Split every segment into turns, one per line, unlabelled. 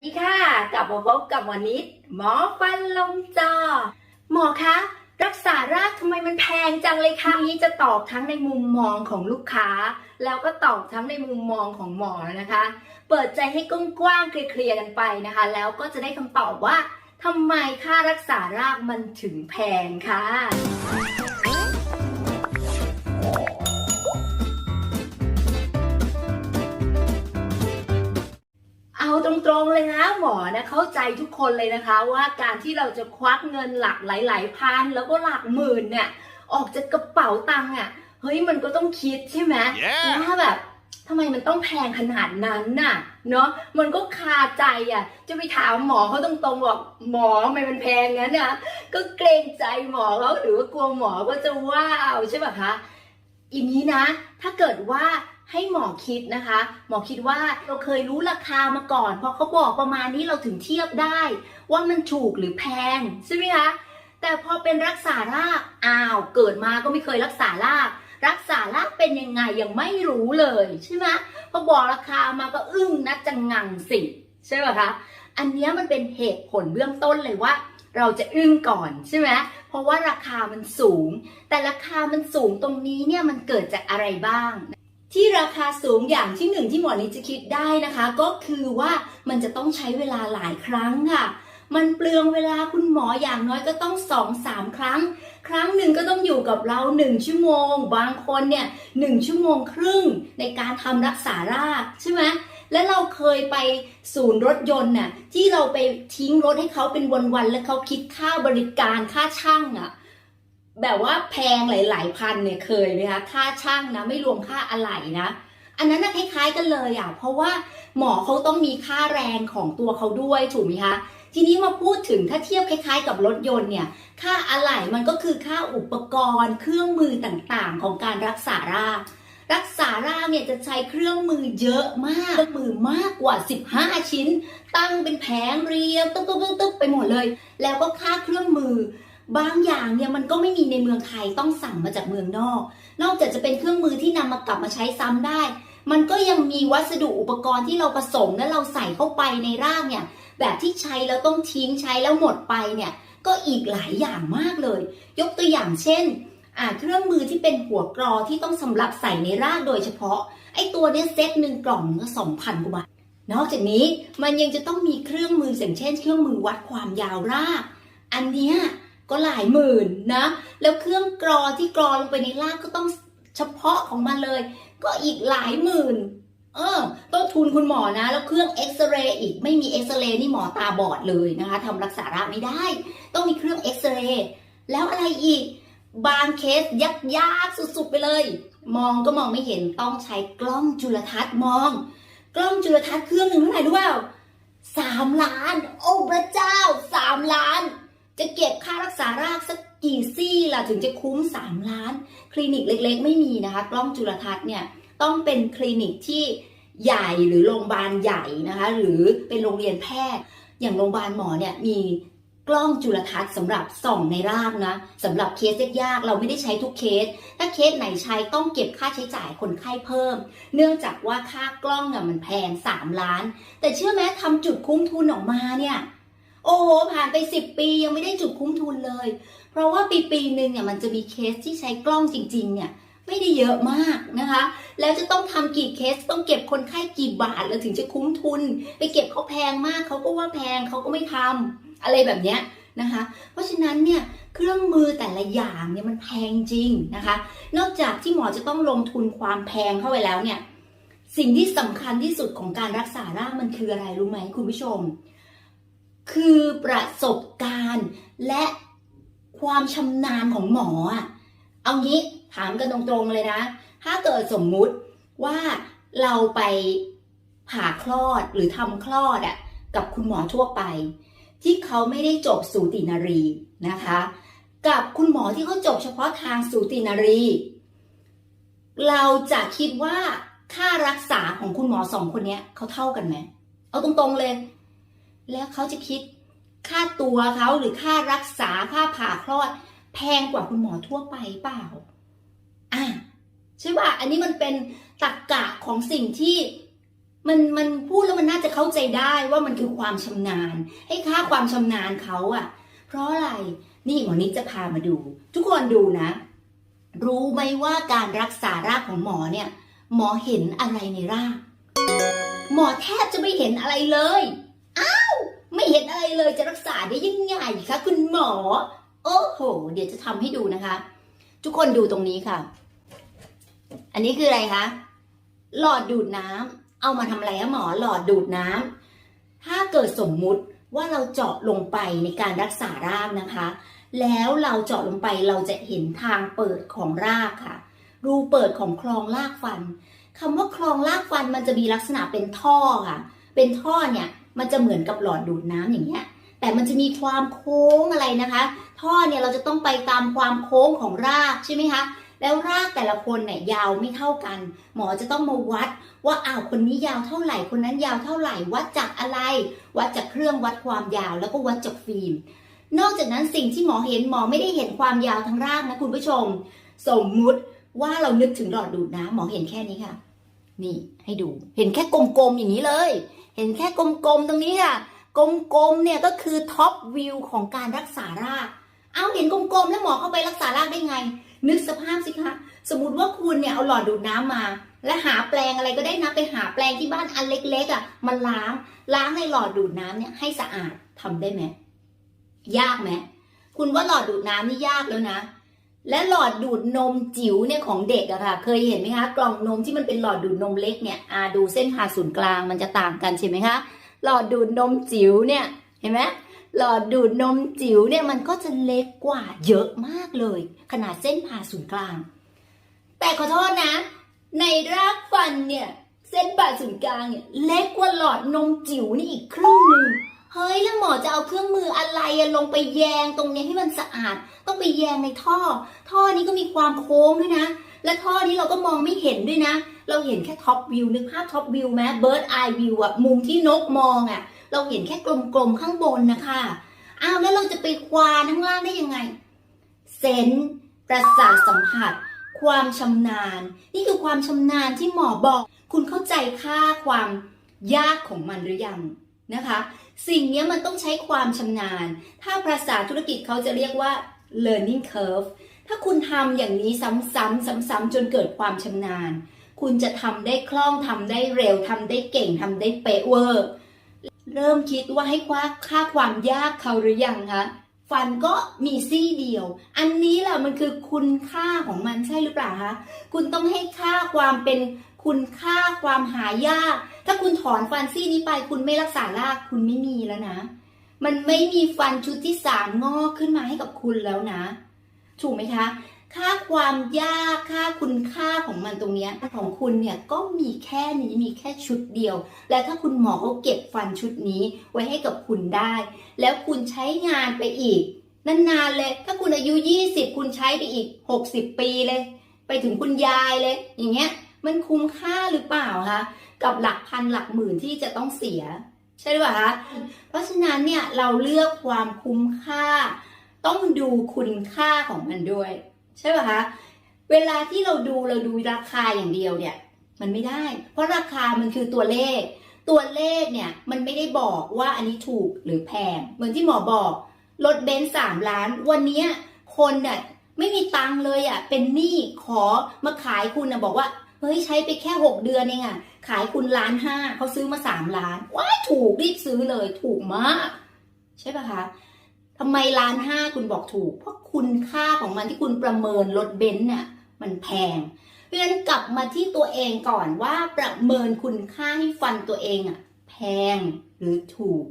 สวัสดีค่ะกลับมาพบกับหมอนิดหมอฟันลงจอ หมอคะรักษารากทำไมมันแพงจังเลยคะนี้จะตอบทั้งในมุมมองของลูกค้า แล้วก็ตอบทั้งในมุมมองของหมอนะคะ เปิดใจให้กว้างๆเคลียร์ๆกันไปนะคะ แล้วก็จะได้คำตอบว่าทำไมค่ารักษารากมันถึงแพงค่ะเตรงๆเลยนะหมอนะเข้าใจทุกคนเลยนะคะ ว่าการที่เราจะควักเงินหลักหลาย ๆ พันแล้วก็หลักหมื่นเนี่ย ออกจากกระเป๋าตังค์อะเฮ้ยมันก็ต้องคิดใช่ไหม
Yeah.
ว่าแบบทำไมมันต้องแพงขนาดนั้นน่ะเนาะมันก็คาใจอะ จะไปถามหมอเขาตรงๆบอกหมอทำไมมันแพงงั้นน่ะก็เกรงใจหมอเขาหรือว่ากลัวหมอก็จะว่าเอาใช่ปะคะอย่างนี้นะ ถ้าเกิดว่า ให้หมอคิดนะคะ หมอคิดว่าเราเคยรู้ราคามาก่อน พอเขาบอกประมาณนี้เราถึงเทียบได้ ว่ามันถูกหรือแพงใช่ไหมคะแต่พอเป็นรักษารากอ้าวเกิดมาก็ไม่เคยรักษาราก รักษารากเป็นยังไงยังไม่รู้เลยใช่ไหมพอบอกราคามาก็อึ้งนะจังงังสิใช่ไหมคะอันนี้มันเป็นเหตุผลเบื้องต้นเลยว่า เราจะอึ้งก่อนใช่ไหมเพราะว่าราคามันสูง แต่ราคามันสูงตรงนี้เนี่ยมันเกิดจากอะไรบ้าง ที่ราคาสูงอย่างที่หนึ่งที่หมอนิจะคิดได้นะคะ ก็คือว่ามันจะต้องใช้เวลาหลายครั้งค่ะ มันเปลืองเวลาคุณหมออย่างน้อยก็ต้องสองสามครั้ง ครั้งหนึ่งก็ต้องอยู่กับเราหนึ่งชั่วโมง บางคนเนี่ยหนึ่งชั่วโมงครึ่งในการทำรักษารากใช่ไหมและเราเคยไปศูนย์รถยนต์น่ะที่เราไปทิ้งรถให้เขาเป็นวันๆแล้วเขาคิดค่าบริการค่าช่างอะ แบบว่าแพงหลาย ๆ พันเนี่ยเคยไหมคะค่าช่างนะไม่รวมค่าอะไหล่นะ อันนั้นนะคล้ายๆกันเลยอะเพราะว่าหมอเขาต้องมีค่าแรงของตัวเขาด้วยถูกไหมคะทีนี้มาพูดถึงถ้าเทียบคล้าย ๆ กับรถยนต์เนี่ยค่าอะไหล่มันก็คือค่าอุปกรณ์ เครื่องมือต่างๆ ของการรักษารากรักษารากเนี่ยจะใช้เครื่องมือเยอะมากเครื่องมือมากกว่า 15 ชิ้น ตั้งเป็นแผงเรียงตึ๊บตึ๊บตึ๊บตึ๊บไปหมดเลย แล้วก็ค่าเครื่องมือ บางอย่างเนี่ยมันก็ไม่มีในเมืองไทยต้องสั่งมาจากเมืองนอก นอกจากจะเป็นเครื่องมือที่นำมากลับมาใช้ซ้ำได้ มันก็ยังมีวัสดุอุปกรณ์ที่เราผสมและเราใส่เข้าไปในร่างเนี่ยแบบที่ใช้แล้วต้องทิ้งใช้แล้วหมดไปเนี่ยก็อีกหลายอย่างมากเลย ยกตัวอย่างเช่นอ่าเครื่องมือที่เป็นหัวกรอที่ต้องสำหรับใส่ในร่างโดยเฉพาะ ไอ้ตัวเนี้ยเซตหนึ่งกล่องก็สองพันกว่าบาท นอกจากนี้มันยังจะต้องมีเครื่องมืออย่างเช่น เครื่องมือวัดความยาวราก อันเนี้ย ก็หลายหมื่นนะ แล้วเครื่องกรอที่กรอลงไปในรากก็ต้องเฉพาะของมันเลย ก็อีกหลายหมื่น เออต้นทุนคุณหมอนะ แล้วเครื่องเอ็กซเรย์อีกไม่มีเอ็กซเรย์นี่หมอตาบอดเลยนะคะทำรักษารากไม่ได้ ต้องมีเครื่องเอ็กซเรย์แล้วอะไรอีกบางเคสยักยากสุดๆไปเลย มองก็มองไม่เห็นต้องใช้กล้องจุลทรรศน์มอง กล้องจุลทรรศน์เครื่องหนึ่งเท่าไหร่รู้เปล่าสามล้าน โอ้พระเจ้าสามล้าน จะเก็บค่ารากสักกี่ซี่ล่ะถึงจะคุ้ม 3 ล้าน คลินิกเล็กๆ ไม่มีนะคะ กล้องจุลทรรศน์เนี่ยต้องเป็นคลินิกที่ใหญ่หรือโรงพยาบาลใหญ่นะคะ หรือเป็นโรงเรียนแพทย์ อย่างโรงพยาบาลหมอเนี่ยมีกล้องจุลทรรศน์สำหรับส่องในรางนะสำหรับเคสยากๆเราไม่ได้ใช้ทุกเคส ถ้าเคสไหนใช้ต้องเก็บค่าใช้จ่ายคนไข้เพิ่ม เนื่องจากว่าค่ากล้องเนี่ยมันแพง 3 ล้าน แต่เชื่อไหมทำจุดคุ้มทุนออกมาเนี่ย โอ้โหผ่านไป 10 ปียังไม่ได้จุดคุ้มทุนเลย เพราะว่าปีปีหนึ่งเนี่ยมันจะมีเคสที่ใช้กล้องจริงๆเนี่ยไม่ได้เยอะมากนะคะ แล้วจะต้องทำกี่เคสต้องเก็บคนไข้กี่บาทแล้วถึงจะคุ้มทุน ไปเก็บเขาแพงมากเขาก็ว่าแพงเขาก็ไม่ทำอะไรแบบเนี้ยนะคะ เพราะฉะนั้นเนี่ยเครื่องมือแต่ละอย่างเนี่ยมันแพงจริงนะคะ นอกจากที่หมอจะต้องลงทุนความแพงเข้าไปแล้วเนี่ยสิ่งที่สำคัญที่สุดของการรักษาร่างมันคืออะไรรู้ไหมคุณผู้ชม คือประสบการณ์และความชำนาญของหมออะเอางี้ถามกันตรงๆเลยนะ ถ้าเกิดสมมุติว่าเราไปผ่าคลอดหรือทำคลอดอะกับคุณหมอทั่วไป ที่เขาไม่ได้จบสูตินารีนะคะ กับคุณหมอที่เขาจบเฉพาะทางสูตินารี เราจะคิดว่าค่ารักษาของคุณหมอสองคนนี้เขาเท่ากันไหมเอาตรงๆเลย แล้วเขาจะคิดค่าตัวเขาหรือค่ารักษาค่าผ่าคลอด แพงกว่าคุณหมอทั่วไปเปล่าอะใช่ป่ะอันนี้มันเป็นตรรกกะของสิ่งที่มันมันพูดแล้วมันน่าจะเข้าใจได้ว่ามันคือความชำนาญ ให้ค่าความชำนาญเขาอะเพราะอะไรนี่หมอนิดจะพามาดู ทุกคนดูนะ รู้ไหมว่าการรักษารากของหมอเนี่ย หมอเห็นอะไรในราก หมอแทบจะไม่เห็นอะไรเลย อ้าวไม่เห็นอะไรเลยจะรักษาได้ยังไงคะคุณหมอ โอ้โห เดี๋ยวจะทำให้ดูนะคะ ทุกคนดูตรงนี้ค่ะ อันนี้คืออะไรคะหลอดดูดน้ำเอามาทำอะไรคะหมอหลอดดูดน้ำถ้าเกิดสมมุติว่าเราเจาะลงไปในการรักษารากนะคะ แล้วเราเจาะลงไปเราจะเห็นทางเปิดของรากค่ะ รูเปิดของคลองรากฟันคำว่าคลองรากฟันมันจะมีลักษณะเป็นท่อค่ะ เป็นท่อเนี่ยมันจะเหมือนกับหลอดดูดน้ำอย่างเงี้ย แต่มันจะมีความโค้งอะไรนะคะ ท่อเนี่ยเราจะต้องไปตามความโค้งของรากใช่ไหมคะแล้วรากแต่ละคนเนี่ยยาวไม่เท่ากัน หมอจะต้องมาวัดว่าอ้าวคนนี้ยาวเท่าไหร่คนนั้นยาวเท่าไหร่ วัดจากอะไร วัดจากเครื่องวัดความยาวแล้วก็วัดจากฟิล์มนอกจากนั้นสิ่งที่หมอเห็นหมอไม่ได้เห็นความยาวทั้งรากนะคุณผู้ชม สมมุติว่าเรานึกถึงหลอดดูดน้ำหมอเห็นแค่นี้ค่ะ นี่ให้ดูเห็นแค่กลมๆอย่างนี้เลย เห็นแค่กลมๆตรงนี้ค่ะ กลมๆเนี่ยก็คือท็อปวิวของการรักษาราก เอาเห็นกลมๆแล้วหมอเข้าไปรักษารากได้ไง นึกสภาพสิคะ สมมติว่าคุณเนี่ยเอาหลอดดูดน้ำมา และหาแปลงอะไรก็ได้นะไปหาแปลงที่บ้านอันเล็กๆอะมันล้างล้างในหลอดดูดน้ำเนี่ยให้สะอาดทำได้ไหมยากไหมคุณว่าหลอดดูดน้ำนี่ยากแล้วนะ และหลอดดูดนมจิ๋วเนี่ยของเด็กอะค่ะ เคยเห็นไหมคะ กล่องนมที่มันเป็นหลอดดูดนมเล็กเนี่ยอาดูเส้นผ่าศูนย์กลางมันจะต่างกันใช่ไหมคะ หลอดดูดนมจิ๋วเนี่ยเห็นไหมหลอดดูดนมจิ๋วเนี่ยมันก็จะเล็กกว่าเยอะมากเลย ขนาดเส้นผ่าศูนย์กลาง แต่ขอโทษนะ ในรากฟันเนี่ยเส้นผ่าศูนย์กลางเนี่ยเล็กกว่าหลอดนมจิ๋วนี่อีกครึ่งหนึ่ง เฮ้ยแล้วหมอจะเอาเครื่องมืออะไรอะลงไปแยงตรงเนี้ยให้มันสะอาด ต้องไปแยงในท่อ ท่อนี้ก็มีความโค้งด้วยนะ และท่อนี้เราก็มองไม่เห็นด้วยนะ เราเห็นแค่ท็อปวิวนึกภาพท็อปวิวไหมเบิร์ดไอวิวอะมุมที่นกมองอะเราเห็นแค่กลมๆข้างบนนะคะอ้าวแล้วเราจะไปควานข้างล่างได้ยังไง เซนส์ประสาทสัมผัส ความชำนาญ นี่คือความชำนาญที่หมอบอก คุณเข้าใจค่าความยากของมันหรือยัง นะคะ สิ่งนี้มันต้องใช้ความชำนาญ ถ้าภาษาธุรกิจเขาจะเรียกว่า learning curve ถ้าคุณทำอย่างนี้ซ้ำๆซ้ำๆจนเกิดความชำนาญ คุณจะทำได้คล่องทำได้เร็วทำได้เก่งทำได้เป๊ะเวอร์ เริ่มคิดว่าให้ค่าค่าความยากเขาหรือยังคะ ฟันก็มีซี่เดียว อันนี้แหละมันคือคุณค่าของมันใช่หรือเปล่าคะ คุณต้องให้ค่าความเป็นคุณค่าความหายาก ถ้าคุณถอนฟันซี่นี้ไป คุณไม่รักษารากคุณไม่มีแล้วนะ มันไม่มีฟันชุดที่สามงอกขึ้นมาให้กับคุณแล้วนะ ถูกไหมคะ ค่าความยากค่าคุณค่าของมันตรงนี้ของคุณเนี่ยก็มีแค่นี้มีแค่ชุดเดียว และถ้าคุณหมอเขาเก็บฟันชุดนี้ไว้ให้กับคุณได้ แล้วคุณใช้งานไปอีกนานๆเลย ถ้าคุณอายุ 20 คุณใช้ไปอีก 60 ปีเลย ไปถึงคุณยายเลย อย่างเงี้ยมันคุ้มค่าหรือเปล่าคะกับหลักพันหลักหมื่นที่จะต้องเสีย ใช่หรือเปล่าคะเพราะฉะนั้นเนี่ยเราเลือกความคุ้มค่า ต้องดูคุณค่าของมันด้วย ใช่ป่ะคะเวลาที่เราดูเราดูราคาอย่างเดียวเนี่ย มันไม่ได้ เพราะราคามันคือตัวเลข ตัวเลขเนี่ยมันไม่ได้บอกว่าอันนี้ถูกหรือแพงเหมือนที่หมอบอกรถเบนซ์สามล้าน วันนี้คนเนี่ยไม่มีตังเลยอะ่ะเป็นหนี้ขอมาขายคุณนะบอกว่าเฮ้ยใช้ไปแค่หกเดือนเองอะ่ะขายคุณล้านห้าเขาซื้อมาสามล้านว้ายถูกรีบซื้อเลยถูกมาก ใช่ปะคะ ทำไมล้านห้าคุณบอกถูก เพราะคุณค่าของมันที่คุณประเมินรถเบนซ์น่ะมันแพง เพราะฉะนั้นกลับมาที่ตัวเองก่อนว่าประเมินคุณค่าให้ฟันตัวเองอะแพงหรือถูก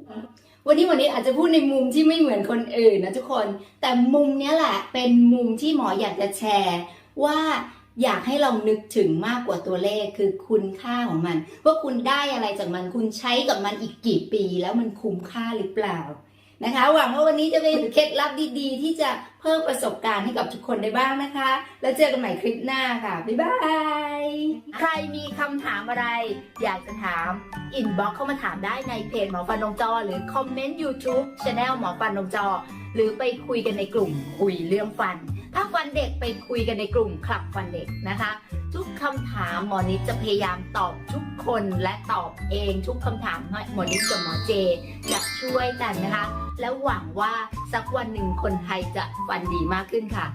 วันนี้วันนี้อาจจะพูดในมุมที่ไม่เหมือนคนอื่นนะทุกคน แต่มุมนี้แหละเป็นมุมที่หมออยากจะแชร์ ว่าอยากให้เรานึกถึงมากกว่าตัวเลขคือคุณค่าของมัน ว่าคุณได้อะไรจากมันคุณใช้กับมันอีกกี่ปีแล้วมันคุ้มค่าหรือเปล่า นะคะ หวังว่าวันนี้จะเป็นเคล็ดลับดีๆ ที่จะเพิ่มประสบการณ์ให้กับทุกคนได้บ้างนะคะ แล้วเจอกันใหม่คลิปหน้าค่ะ บ๊ายบาย ใครมีคำถามอะไร อยากจะถาม อินบ็อกเข้ามาถามได้ในเพจหมอฟันนงจอ หรือคอมเมนต์ YouTube Channel หมอฟันนงจอ หรือไปคุยกันในกลุ่มคุยเรื่องฟัน ถ้าฟันเด็กไปคุยกันในกลุ่มคลับฟันเด็กนะคะ ทุกคำถามหมอนิดจะพยายามตอบทุกคนและตอบเองทุกคำถามให้หมอนิดกับหมอเจจะช่วยกันนะคะ แล้วหวังว่าสักวันหนึ่งคนไทยจะฟันดีมากขึ้นค่ะ